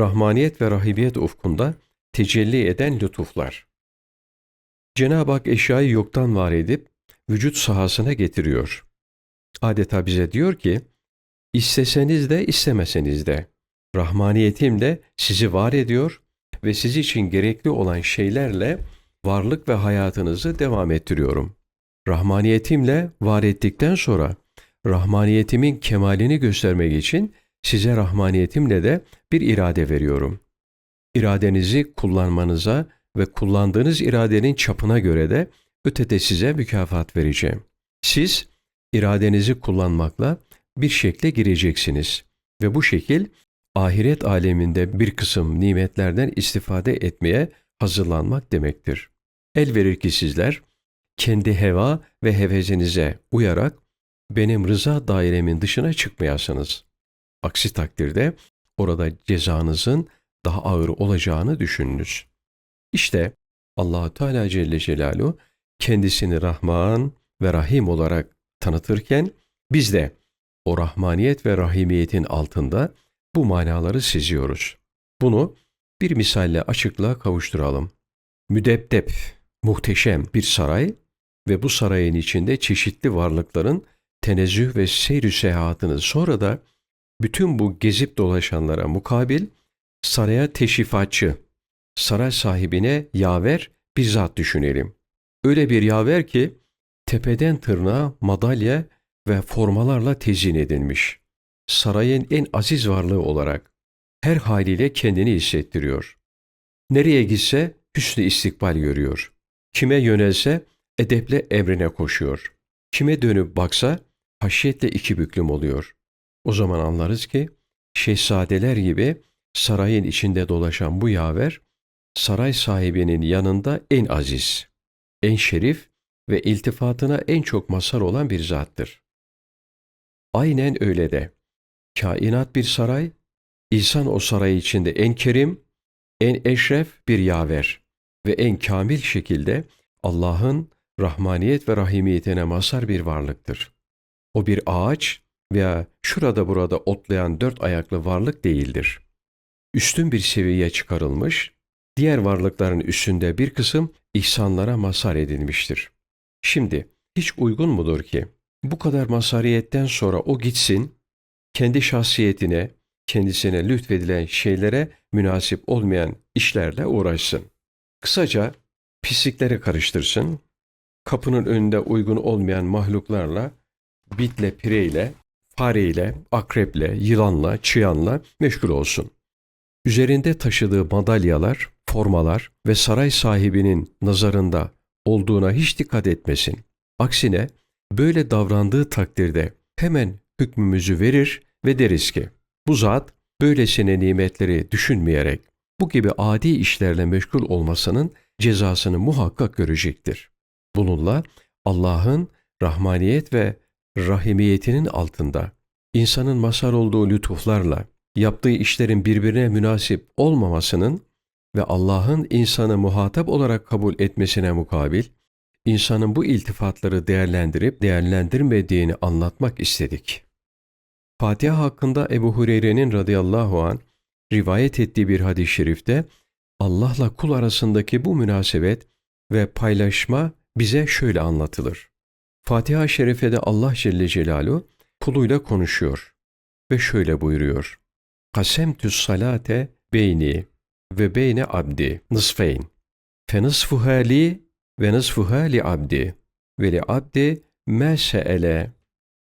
rahmaniyet ve rahibiyet ufkunda tecelli eden lütuflar. Cenab-ı Hak eşyayı yoktan var edip vücut sahasına getiriyor. Adeta bize diyor ki, isteseniz de istemeseniz de rahmaniyetimle sizi var ediyor ve siz için gerekli olan şeylerle varlık ve hayatınızı devam ettiriyorum. Rahmaniyetimle var ettikten sonra rahmaniyetimin kemalini göstermek için size rahmaniyetimle de bir irade veriyorum. İradenizi kullanmanıza ve kullandığınız iradenin çapına göre de ötede size mükafat vereceğim. Siz iradenizi kullanmakla bir şekle gireceksiniz ve bu şekil ahiret aleminde bir kısım nimetlerden istifade etmeye hazırlanmak demektir. El verir ki sizler kendi heva ve hevesinize uyarak benim rıza dairemin dışına çıkmayasınız. Aksi takdirde orada cezanızın daha ağır olacağını düşününüz. İşte allah Teala Celle Celaluhu kendisini Rahman ve Rahim olarak tanıtırken biz de o rahmaniyet ve rahimiyetin altında bu manaları seziyoruz. Bunu bir misalle açıklığa kavuşturalım. Müdebdep, muhteşem bir saray ve bu sarayın içinde çeşitli varlıkların tenezzüh ve seyr seyahatını sonra da bütün bu gezip dolaşanlara mukabil saraya teşrifatçı, saray sahibine yaver bir zat düşünelim. Öyle bir yaver ki tepeden tırnağa madalya ve formalarla tezyin edilmiş. Sarayın en aziz varlığı olarak her haliyle kendini hissettiriyor. Nereye gitse hüsnü istikbal görüyor. Kime yönelse edeple emrine koşuyor. Kime dönüp baksa haşiyetle iki büklüm oluyor. O zaman anlarız ki şehzadeler gibi sarayın içinde dolaşan bu yaver saray sahibinin yanında en aziz, en şerif ve iltifatına en çok mazhar olan bir zattır. Aynen öyle de kainat bir saray, insan o saray içinde en kerim, en eşref bir yaver ve en kamil şekilde Allah'ın rahmaniyet ve rahimiyetine mazhar bir varlıktır. O bir ağaç veya şurada burada otlayan dört ayaklı varlık değildir. Üstün bir seviyeye çıkarılmış, diğer varlıkların üstünde bir kısım ihsanlara mazhar edilmiştir. Şimdi hiç uygun mudur ki bu kadar mazhariyetten sonra o gitsin, kendi şahsiyetine, kendisine lütfedilen şeylere münasip olmayan işlerle uğraşsın. Kısaca pislikleri karıştırsın, kapının önünde uygun olmayan mahluklarla, bitle, pireyle, fareyle, akreple, yılanla, çıyanla meşgul olsun. Üzerinde taşıdığı madalyalar, formalar ve saray sahibinin nazarında olduğuna hiç dikkat etmesin. Aksine böyle davrandığı takdirde hemen hükmümüzü verir ve deriz ki bu zat böylesine nimetleri düşünmeyerek bu gibi adi işlerle meşgul olmasının cezasını muhakkak görecektir. Bununla Allah'ın rahmaniyet ve rahimiyetinin altında insanın mazhar olduğu lütuflarla yaptığı işlerin birbirine münasip olmamasının ve Allah'ın insanı muhatap olarak kabul etmesine mukabil, insanın bu iltifatları değerlendirip değerlendirmediğini anlatmak istedik. Fatiha hakkında Ebu Hureyre'nin radıyallahu an rivayet ettiği bir hadis-i şerifte Allah'la kul arasındaki bu münasebet ve paylaşma bize şöyle anlatılır. Fatiha-i Şerife'de Allah Celle Celaluhu kuluyla konuşuyor ve şöyle buyuruyor. Kasemtü salate beyni ve beyne abdi nısfeyn. Fe nısfuha li ve nısfuha li abdi ve li abdi me se'ele.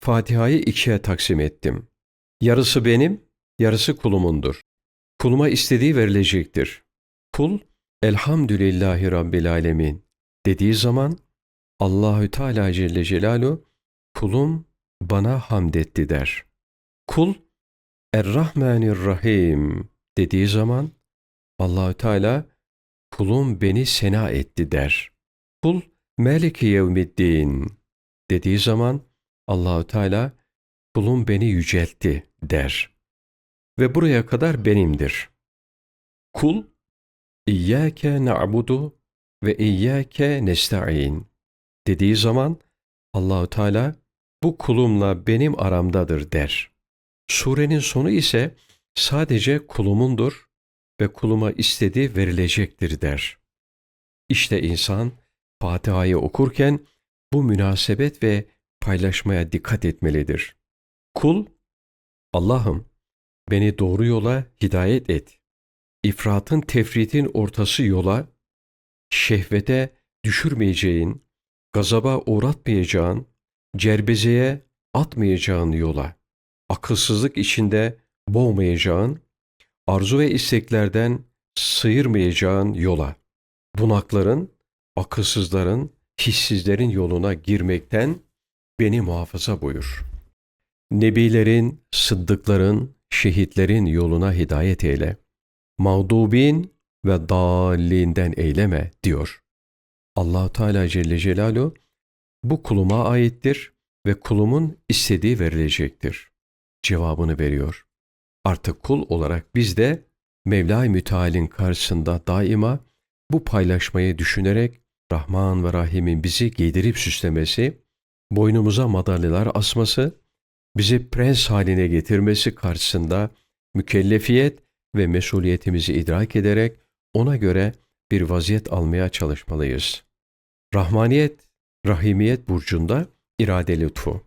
Fatiha'yı ikiye taksim ettim. Yarısı benim, yarısı kulumundur. Kuluma istediği verilecektir. Kul, elhamdülillahi rabbil alemin dediği zaman Allahü Teala Celle Celalu kulum bana hamd etti der. Kul Er-Rahmanir-Rahim dediği zaman Allahü Teala kulum beni sena etti der. Kul Meliki Yevmiddin dediği zaman Allahü Teala kulum beni yüceltti der. Ve buraya kadar benimdir. Kul İyyâke na'budu ve İyyâke nesta'in dediği zaman Allahü Teala bu kulumla benim aramdadır der. Surenin sonu ise sadece kulumundur ve kuluma istediği verilecektir der. İşte insan Fatiha'yı okurken bu münasebet ve paylaşmaya dikkat etmelidir. Kul, Allah'ım beni doğru yola hidayet et. İfratın tefritin ortası yola, şehvete düşürmeyeceğin, gazaba uğratmayacağın, cerbezeye atmayacağın yola, akılsızlık içinde boğmayacağın, arzu ve isteklerden sıyırmayacağın yola, bunakların, akılsızların, hissizlerin yoluna girmekten beni muhafaza buyur. Nebilerin, sıddıkların, şehitlerin yoluna hidayet eyle. Mağdubin ve dalinden eyleme diyor. Allah Teala Celle Celaluhu bu kuluma aittir ve kulumun istediği verilecektir. Cevabını veriyor. Artık kul olarak biz de Mevla-i Müteal'in karşısında daima bu paylaşmayı düşünerek Rahman ve Rahim'in bizi giydirip süslemesi, boynumuza madalyalar asması, bizi prens haline getirmesi karşısında mükellefiyet ve mesuliyetimizi idrak ederek ona göre bir vaziyet almaya çalışmalıyız. Rahmaniyet, Rahimiyet burcunda irade lütfu.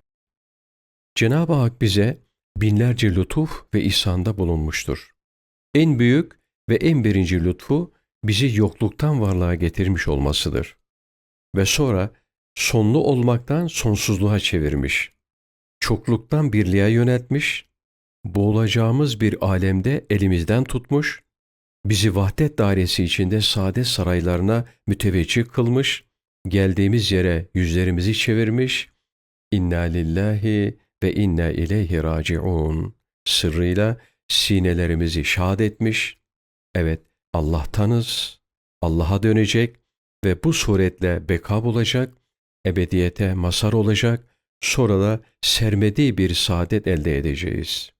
Cenab-ı Hak bize binlerce lütuf ve ihsanda bulunmuştur. En büyük ve en birinci lütfu bizi yokluktan varlığa getirmiş olmasıdır. Ve sonra sonlu olmaktan sonsuzluğa çevirmiş. Çokluktan birliğe yöneltmiş, boğulacağımız bir alemde elimizden tutmuş, bizi vahdet dairesi içinde saadet saraylarına müteveccih kılmış, geldiğimiz yere yüzlerimizi çevirmiş, inna lillahi ve inna ileyhi raciun sırrıyla sinelerimizi şad etmiş. Evet Allah'tanız, Allah'a dönecek ve bu suretle beka bulacak, ebediyete masar olacak, sonra da sermediği bir saadet elde edeceğiz.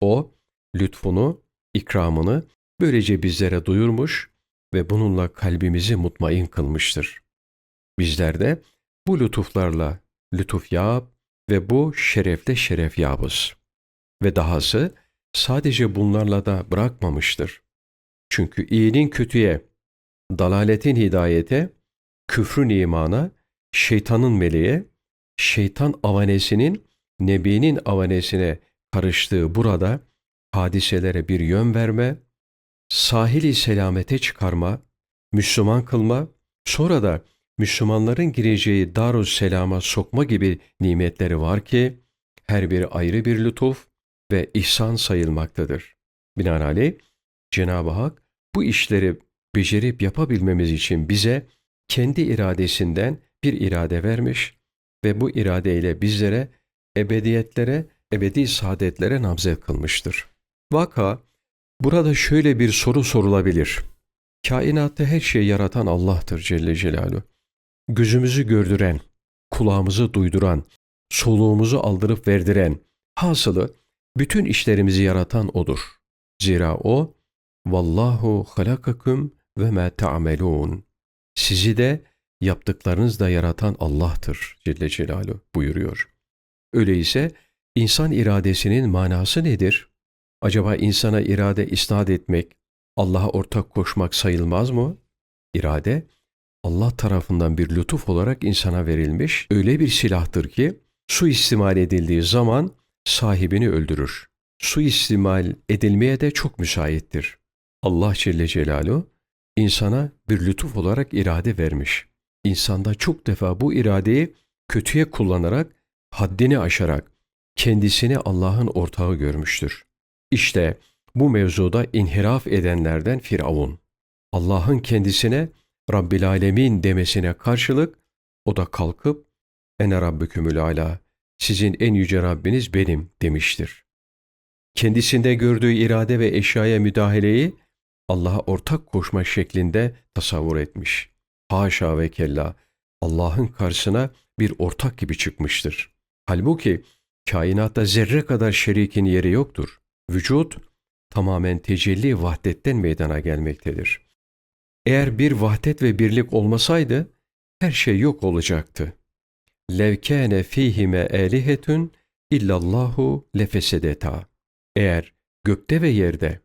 O, lütfunu, ikramını böylece bizlere duyurmuş ve bununla kalbimizi mutmain kılmıştır. Bizler de bu lütuflarla lütuf yap ve bu şerefle şeref yabız. Ve dahası sadece bunlarla da bırakmamıştır. Çünkü iyinin kötüye, dalaletin hidayete, küfrün imana, şeytanın meleğe, şeytan avanesinin nebinin avanesine karıştığı burada hadiselere bir yön verme, sahili selamete çıkarma, Müslüman kılma, sonra da Müslümanların gireceği Darüsselam'a sokma gibi nimetleri var ki her biri ayrı bir lütuf ve ihsan sayılmaktadır. Binaenaleyh Cenab-ı Hak bu işleri becerip yapabilmemiz için bize kendi iradesinden bir irade vermiş ve bu iradeyle bizlere ebediyetlere, ebedi saadetlere nabzet kılmıştır. Vaka, burada şöyle bir soru sorulabilir. Kainatta her şeyi yaratan Allah'tır Celle Celaluhu gözümüzü gördüren, kulağımızı duyduran, soluğumuzu aldırıp verdiren, hasılı bütün işlerimizi yaratan O'dur. Zira O, Vallahu halakakum ve ma ta'melun. Sizi de yaptıklarınız da yaratan Allah'tır Celle Celaluhu buyuruyor. Öyleyse insan iradesinin manası nedir? Acaba insana irade isnat etmek, Allah'a ortak koşmak sayılmaz mı? İrade, Allah tarafından bir lütuf olarak insana verilmiş öyle bir silahtır ki su istimal edildiği zaman sahibini öldürür. Su istimal edilmeye de çok müsaittir. Allah Celle Celaluhu insana bir lütuf olarak irade vermiş. İnsanda çok defa bu iradeyi kötüye kullanarak, haddini aşarak kendisini Allah'ın ortağı görmüştür. İşte bu mevzuda inhiraf edenlerden Firavun. Allah'ın kendisine Rabbil Alemin demesine karşılık o da kalkıp ene rabbükümül ala sizin en yüce Rabbiniz benim demiştir. Kendisinde gördüğü irade ve eşyaya müdahaleyi Allah'a ortak koşma şeklinde tasavvur etmiş. Haşa ve kella Allah'ın karşısına bir ortak gibi çıkmıştır. Halbuki kainatta zerre kadar şerikin yeri yoktur. Vücut tamamen tecelli vahdetten meydana gelmektedir. Eğer bir vahdet ve birlik olmasaydı her şey yok olacaktı. Levkâne fîhime elihetün illallahu lefesedeta. Eğer gökte ve yerde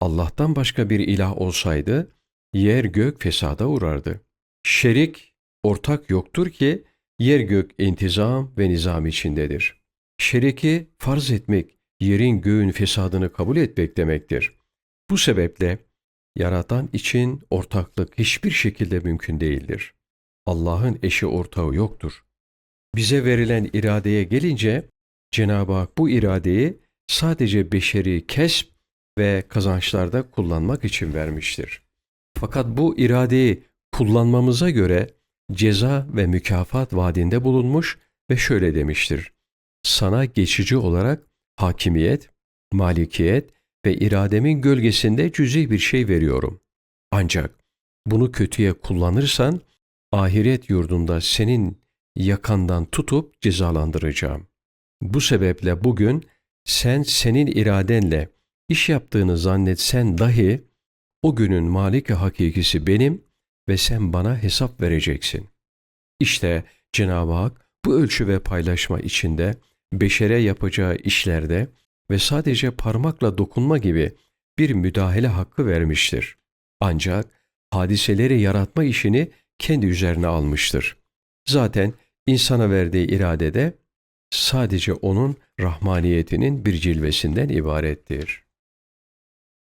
Allah'tan başka bir ilah olsaydı yer gök fesada uğrardı. Şerik, ortak yoktur ki yer gök intizam ve nizam içindedir. Şeriki farz etmek, yerin göğün fesadını kabul etmek demektir. Bu sebeple yaratan için ortaklık hiçbir şekilde mümkün değildir. Allah'ın eşi ortağı yoktur. Bize verilen iradeye gelince Cenab-ı Hak bu iradeyi sadece beşeri kesp ve kazançlarda kullanmak için vermiştir. Fakat bu iradeyi kullanmamıza göre ceza ve mükafat vaadinde bulunmuş ve şöyle demiştir. Sana geçici olarak hakimiyet, malikiyet ve irademin gölgesinde cüzi bir şey veriyorum. Ancak bunu kötüye kullanırsan ahiret yurdunda senin yakandan tutup cezalandıracağım. Bu sebeple bugün sen senin iradenle iş yaptığını zannetsen dahi o günün maliki hakikisi benim ve sen bana hesap vereceksin. İşte Cenab-ı Hak bu ölçü ve paylaşma içinde beşere yapacağı işlerde ve sadece parmakla dokunma gibi bir müdahale hakkı vermiştir. Ancak hadiseleri yaratma işini kendi üzerine almıştır. Zaten insana verdiği irade de sadece onun rahmaniyetinin bir cilvesinden ibarettir.